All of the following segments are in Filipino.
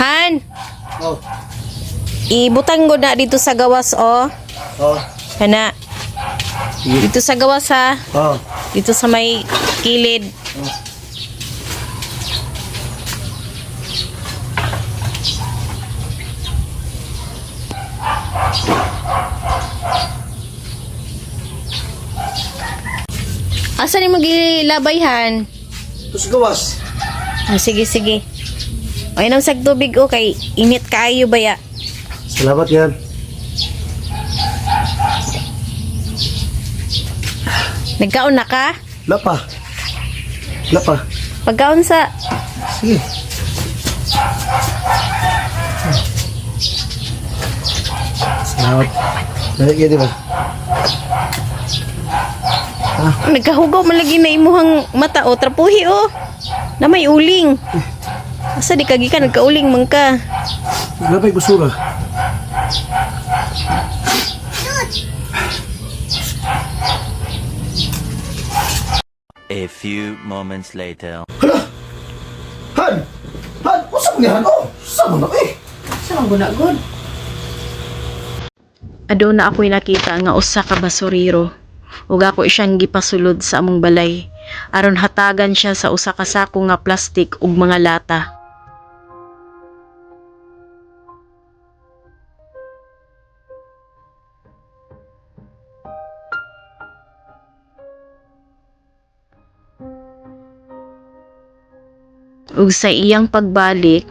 Han, Oh. ibutang ko na dito sa gawas oh. Oh. Kana. Dito sa gawas ha. Oh. Dito sa may kilid. Asa ni magilabayhan? Tapos gawas. Ah, sige, sige. O, inang sag tubig o kay init kaayo ba ya? Salamat yan. Nagkaon na ka? Lapa. Lapa. Pagkaon sa... Sige. Salamat. Dali ka, di ba? Nagkahugaw man lagi na imuhang mata o trapuhi o. Na may uling. Asa di kagi ka nagkauling man ka. Lapay basura. A few moments later. Hala! Han! Han! Usa mo ni Han? Oh! Sama na eh! Saan guna good? Ado na ako'y nakita nga usa ka basuriro. Ug ako siyang gipasulod sa among balay. aron hatagan siya sa usa ka sako nga plastik ug mga lata. Ug sa iyang pagbalik,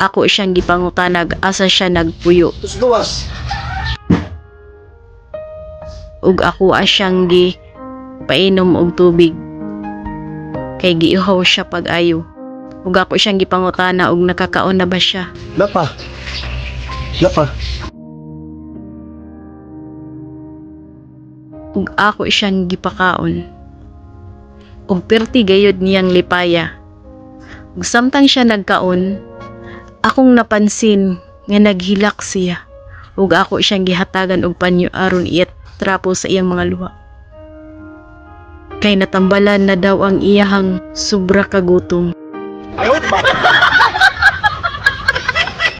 ako siyang gipangutanag asa siya nagpuyo Tapos gawas. Ug ako asyang gi painom og tubig. Kay giihaw siya pag-ayo. Ug ako siyang gipangutana og nakakaon na ba siya? Lapa. Lapa. ug ako siyang gipakaon. Ug perti gayud niyang lipaya. Ug samtang siya nagkaon akong napansin nga naghilak siya. Ug ako siyang gihatagan og panyo aron iyat trapo sa iyang mga luha. Kay natambalan na daw ang iyahang sobra kagutom